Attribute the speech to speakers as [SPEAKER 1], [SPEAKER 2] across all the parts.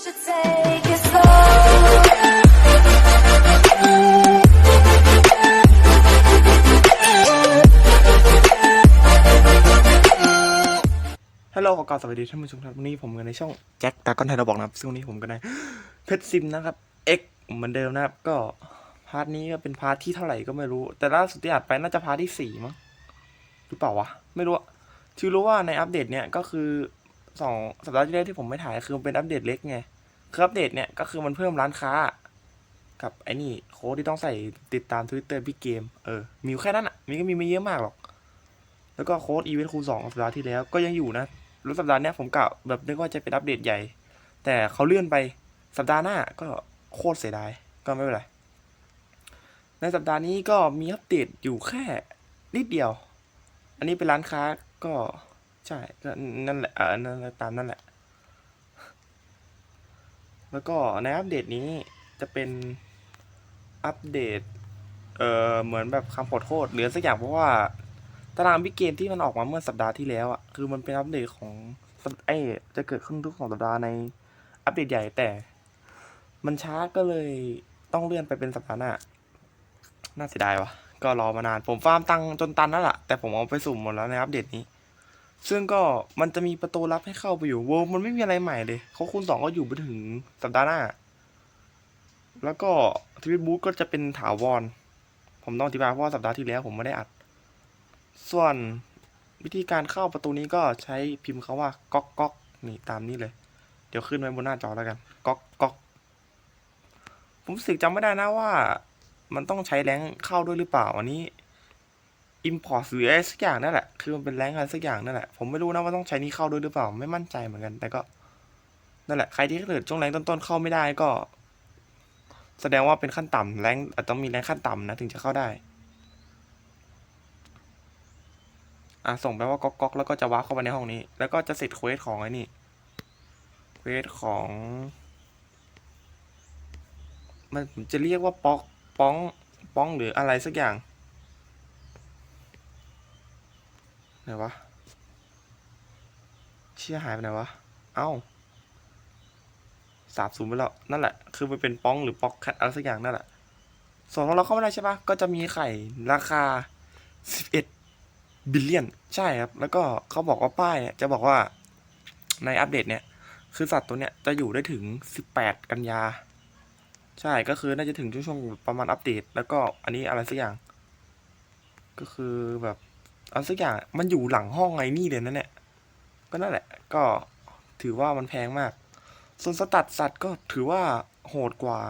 [SPEAKER 1] ฮัลโหลขอกล่าวสวัสดีท่านผู้ชมครับวันนี้ผมกันในช่องแจ็คตากอนไทยเราบอกนะครับซึ่งวันนี้ผมกันในเพชรซิมนะครับ X เหมือนเดิมนะครับ ก็พาร์ทนี้ก็เป็นพาร์ทที่เท่าไหร่ก็ไม่รู้ แต่ล่าสุดที่อัดไปน่าจะพาร์ทที่สี่มั้งหรือเปล่าวะ ไม่รู้ที่รู้ว่าในอัปเดตเนี่ยก็คือสองสัปดาห์ที่แล้วที่ผมไม่ถ่ายคือเป็นอัปเดตเล็กไง คืออัปเดตเนี่ยก็คือมันเพิ่มร้านค้า กับไอ้นี่โค้ดที่ต้องใส่ติดตามทวิตเตอร์พี่เกมเออ มีแค่นั้นอะมีก็มีไม่เยอะมากหรอก แล้วก็โค้ดอีเวนต์คูสองสัปดาห์ที่แล้วก็ยังอยู่นะรู้สัปดาห์เนี้ยผมกะแบบนึกว่าจะเป็นอัปเดตใหญ่ แต่เขาเลื่อนไปสัปดาห์หน้าก็โคตรเสียดายก็ไม่เป็นไร ในสัปดาห์นี้ก็มีอัปเดตอยู่แค่นิดเดียว อันนี้เป็นร้านค้าก็ใช่ก็นั่นแหละเออนั่นแหละตามนั่นแหละ แล้วก็ในอัปเดตนี้จะเป็นอัปเดต เอ่อ เหมือนแบบคำขอโทษหรือสักอย่างเพราะว่าตารางบิ๊กเกมที่มันออกมาเมื่อสัปดาห์ที่แล้วอะ คือมันเป็นอัปเดตของสัปเอ้จะเกิดขึ้นทุกสองสัปดาห์ในอัปเดตใหญ่แต่ มันช้าก็เลยต้องเลื่อนไปเป็นสัปดาห์หน้า น่าเสียดายวะก็รอมานาน ผมฟาร์มตังจนตันแล้วล่ะ แต่ผมเอาไปสุ่มหมดแล้วในอัปเดตนี้ ซึ่งก็มันจะมีประตูลับให้เข้าไปอยู่เวอร์มันไม่มีอะไรใหม่เลยเขาคูณสองก็อยู่ไปถึงสัปดาห์หน้า แล้วก็ทวิตบูธก็จะเป็นถาวร ผมต้องอธิบายเพราะว่าสัปดาห์ที่แล้วผมไม่ได้อัด ส่วนวิธีการเข้าประตูนี้ก็ใช้พิมพ์คาว่าก๊อกก๊อกนี่ตามนี้เลย เดี๋ยวขึ้นไว้บนหน้าจอแล้วกันก๊อกก๊อกผมสึกจำไม่ได้นะว่า มันต้องใช้แรงเข้าด้วยหรือเปล่า อันนี้ import หรืออะไรสักอย่างนั่นแหละ คือมันเป็นแรงอะไรสักอย่างนั่นแหละ ผมไม่รู้นะว่าต้องใช้นี้เข้าด้วยหรือเปล่า ไม่มั่นใจเหมือนกัน แต่ก็นั่นแหละ ใครที่เกิดช่วงแรงต้นๆเข้าไม่ได้ก็ แสดงว่าเป็นขั้นต่ำแรงอาจต้องมีแรงขั้นต่ำนะ ถึงจะเข้าได้ อะส่งไปว่าก๊อกก๊อกแล้วก็จะวาร์ปเข้าไปในห้องนี้ แล้วก็จะเสร็จเควสของไอ้นี่ เควสของ มันผมจะเรียกว่าป๊อกป้องป้องหรืออะไรสักอย่าง ไหนวะ เชี่ยหายไปไหนวะ เอ้าสาบสูญไปแล้ว นั่นแหละ คือมันเป็นป้องหรือป๊อกแคทอะไรสักอย่างนั่นแหละ ส่วนของเราเข้าไม่ได้ใช่ปะก็จะมีไข่ราคาสิบเอ็ดบิลเลียน ใช่ครับ แล้วก็เขาบอกว่าป้ายเนี่ยจะบอกว่าในอัปเดตเนี่ย คือสัตว์ตัวเนี้ยจะอยู่ได้ถึง18กันยา ใช่ ก็คือน่าจะถึงช่วงประมาณอัปเดต แล้วก็อันนี้อะไรสักอย่าง ก็คือแบบ อะไรสักอย่างมันอยู่หลังห้องไอ้นี่เลยนั่นแหละก็นั่นแหละ ก็ถือว่ามันแพงมาก ส่วนสตัดสัตว์ก็ถือว่าโหดกว่า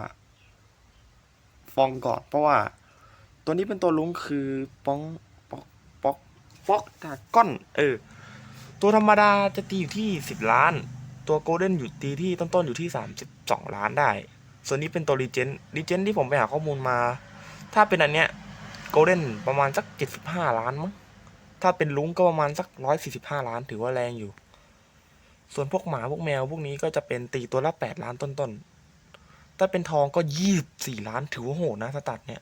[SPEAKER 1] ฟองกอนเพราะว่า ตัวนี้เป็นตัวลุงคือป้องป๊อกป๊อกฟอกดาก้อน เออ ตัวธรรมดาจะตีอยู่ที่สิบล้าน ตัวโกลเด้นอยู่ตีที่ต้นๆอยู่ที่สามสิบสองล้านได้ ส่วนนี้เป็นตัวรีเจนรีเจนที่ผมไปหาข้อมูลมา ถ้าเป็นอันเนี้ยโกลเด้นประมาณสักเจ็ดสิบห้าล้านมั้ง ถ้าเป็นลุงก็ประมาณสักร้อยสี่สิบห้าล้านถือว่าแรงอยู่ ส่วนพวกหมาพวกแมวพวกนี้ก็จะเป็นตีตัวละแปดล้านต้นๆ ถ้าเป็นทองก็ยี่สิบสี่ล้านถือว่าโหดนะสตัดเนี่ย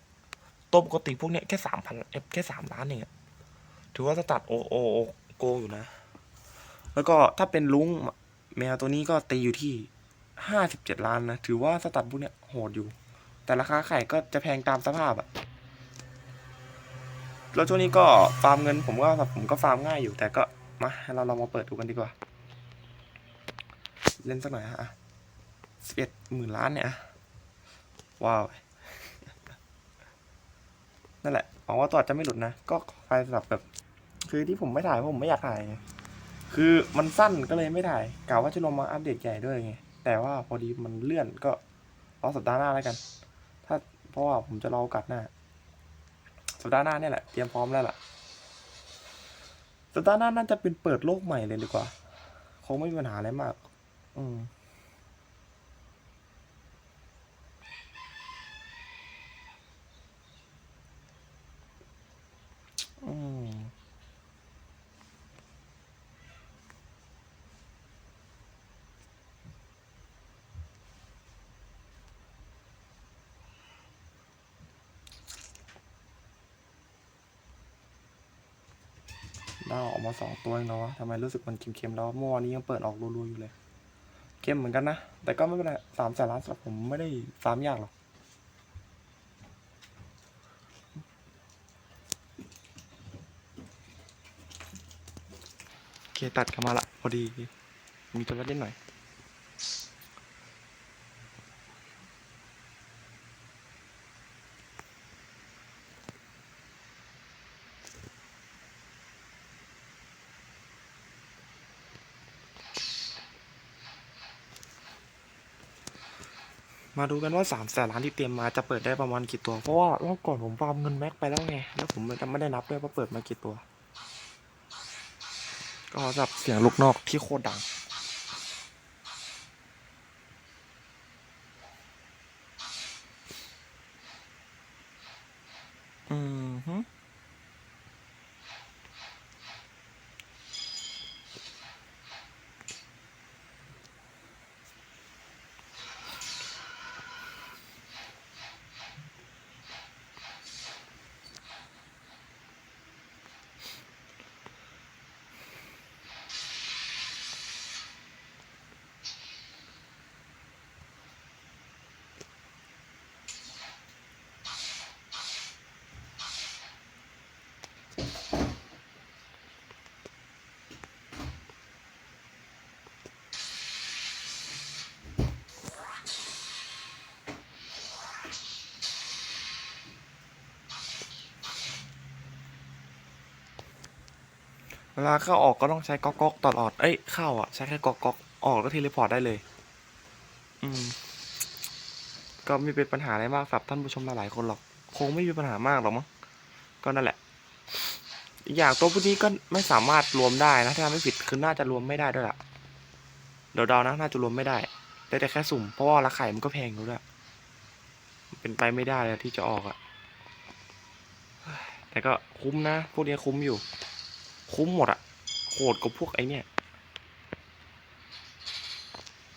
[SPEAKER 1] ตัวปกติพวกเนี้ยแค่สามพันแค่สามล้านเองถือว่าสตัดโอโอโอโกอยู่นะ แล้วก็ถ้าเป็นลุงแมวตัวนี้ก็ตีอยู่ที่ห้าสิบเจ็ดล้านนะ ถือว่าสตัดพวกเนี้ยโหดอยู่ แต่ราคาไข่ก็จะแพงตามสภาพอะ แล้วช่วงนี้ก็ฟาร์มเงินผมก็ผมก็ฟาร์มง่ายอยู่แต่ก็มาเราลองมาเปิดดูกันดีกว่า เล่นสักหน่อยฮะสิบเอ็ดหมื่นล้านเนี่ยว้าวนั่นแหละหวังว่าตัวอาจจะไม่หลุดนะ ก็ไปสำหรับแบบ คือที่ผมไม่ถ่ายเพราะผมไม่อยากถ่ายไงคือมันสั้นก็เลยไม่ถ่ายกะว่าจะลงมาอัปเดตใหญ่ด้วยไงแต่ว่าพอดีมันเลื่อนก็รอสัปดาห์หน้าแล้วกัน ถ้าเพราะว่าผมจะรอโอกาสหน้า สัปดาห์หน้าเนี่ยแหละเตรียมพร้อมแล้วล่ะสัปดาห์หน้าน่าจะเป็นเปิดโลกใหม่เลยดีกว่า คงไม่มีปัญหาอะไรมาก อืม ดาวออกมาสองตัวเองแล้ววะทำไมรู้สึกมันเค็มๆแล้วเมื่อวานนี้ยังเปิดออกรัวๆอยู่เลยเค็มเหมือนกันนะ แต่ก็ไม่เป็นไรสามแสนล้านสำหรับผมไม่ได้สามยากหรอกโอเคตัดเข้ามาละพอดี มีตัวเล่นหน่อย มาดูกันว่าสามแสนล้านที่เตรียมมาจะเปิดได้ประมาณกี่ตัว เพราะว่ารอบก่อนผมฟาร์มเงินแม็กไปแล้วไง แล้วผมจะไม่ได้นับด้วยว่าเปิดมากี่ตัว ก็สับเสียงลูกนอกที่โคตรดัง อืม เวลาเข้าออกก็ต้องใช้ก๊อกก๊อกตลอด เอ้ย เข้าอะ ใช้แค่ก๊อกก๊อกออกก็เทเลพอร์ตได้เลย อืม ก็ไม่เป็นปัญหาอะไรมากสำหรับท่านผู้ชมหลายๆคนหรอก คงไม่มีปัญหามากหรอกมั้ง ก็นั่นแหละ อีกอย่างตัวพวกนี้ก็ไม่สามารถรวมได้นะถ้าไม่ผิดคือน่าจะรวมไม่ได้ด้วยล่ะเดี๋ยวเดานะน่าจะรวมไม่ได้ได้แต่แค่สุ่มเพราะว่าราคามันก็แพงอยู่ด้วยเป็นไปไม่ได้เลยที่จะออกอะแต่ก็คุ้มนะพวกนี้คุ้มอยู่ คุ้มหมดอะโหดกว่าพวกไอเนี่ย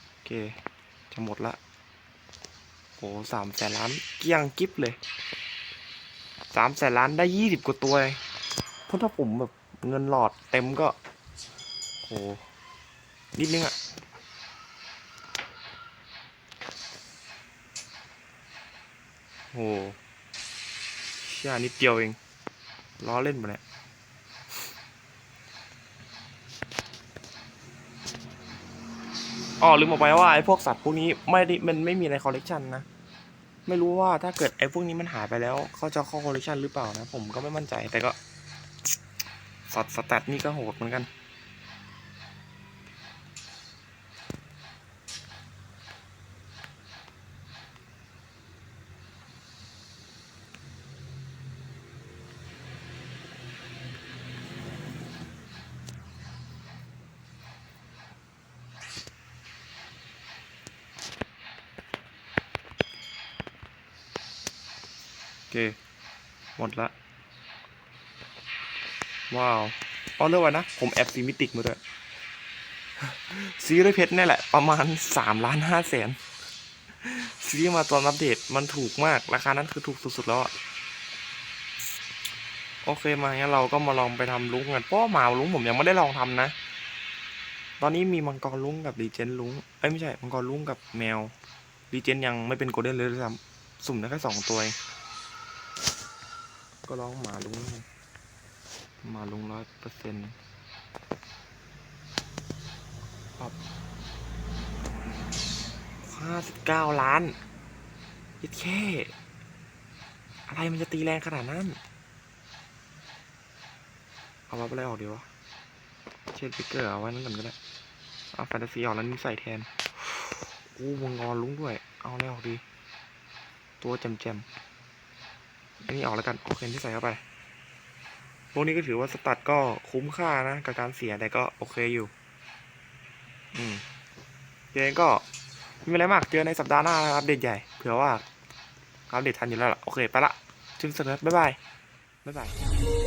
[SPEAKER 1] โอเคจะหมดละโหสามแสนล้านเกี้ยงกิฟเลยสามแสนล้านได้ยี่สิบกว่าตัวเองเพ ราะถ้าผมแบบเงินหลอดเต็มก็โหนิดนึงอะโหเชื่อนิดเดียวเอง ล้อเล่นปะเนี่ยอ๋อลืมบอกไปว่าไอ้พวกสัตว์พวกนี้ไม่ได้มันไม่มีในคอลเลกชันนะ ไม่รู้ว่าถ้าเกิดไอ้พวกนี้มันหายไปแล้ว เขาจะเข้าคอลเลกชันหรือเปล่านะ ผมก็ไม่มั่นใจแต่ก็ สัตว์สแตทนี่ก็โหดเหมือนกัน โอเค หมดละ ว้าวอ๋อเรื่องวันนะ ผมแอบซีมิติกมาด้วยซื้อด้วยเพชรนี่แหละ ประมาณสามล้านห้าแสนซื้อมาตอนอัปเดตมันถูกมาก ราคานั้นคือถูกสุดๆแล้วอะโอเคมางั้นเราก็มาลองไปทำลุงกันเพราะว่าหมาลุงผมยังไม่ได้ลองทำนะ ตอนนี้มีมังกรลุงกับรีเจนลุงเอ้ยไม่ใช่มังกรลุงกับแมวรีเจนยังไม่เป็นโกลเด้นเลยด้วยซ้ำสุ่มได้แค่สองตัวก็ร้องหมาลุงแล้วกันห มาลุงร้อยเปอร์เซ็นต์ปับห้าสิบเก้าล้านยิดแค่ อะไรมันจะตีแรงขนาดนั้น เอาวับอะไรออกดีวะ เชดพิกเกอร์เอาไว้นั่นก่อนก็ได้เอาแฟนตาซีออกแล้วนี่ใส่แทนอู้มังกรลุ้งด้วย เอาอะไรออกดี ตัวแจมๆอันนี้ออกแล้วกัน โอเคที่ใส่เข้าไป พวกนี้ก็ถือว่าสตัดก็คุ้มค่านะกับการเสียแต่ก็โอเคอยู่ อืมเยังก็ไม่มีอะไรมากเจอในสัปดาห์หน้านะครับอัปเดตใหญ่เผื่อว่าอัปเดตทันอยู่แล้วล่ะโอเค ไปละจึงเสร็จแล้วบ๊ายบาย บ๊ายบาย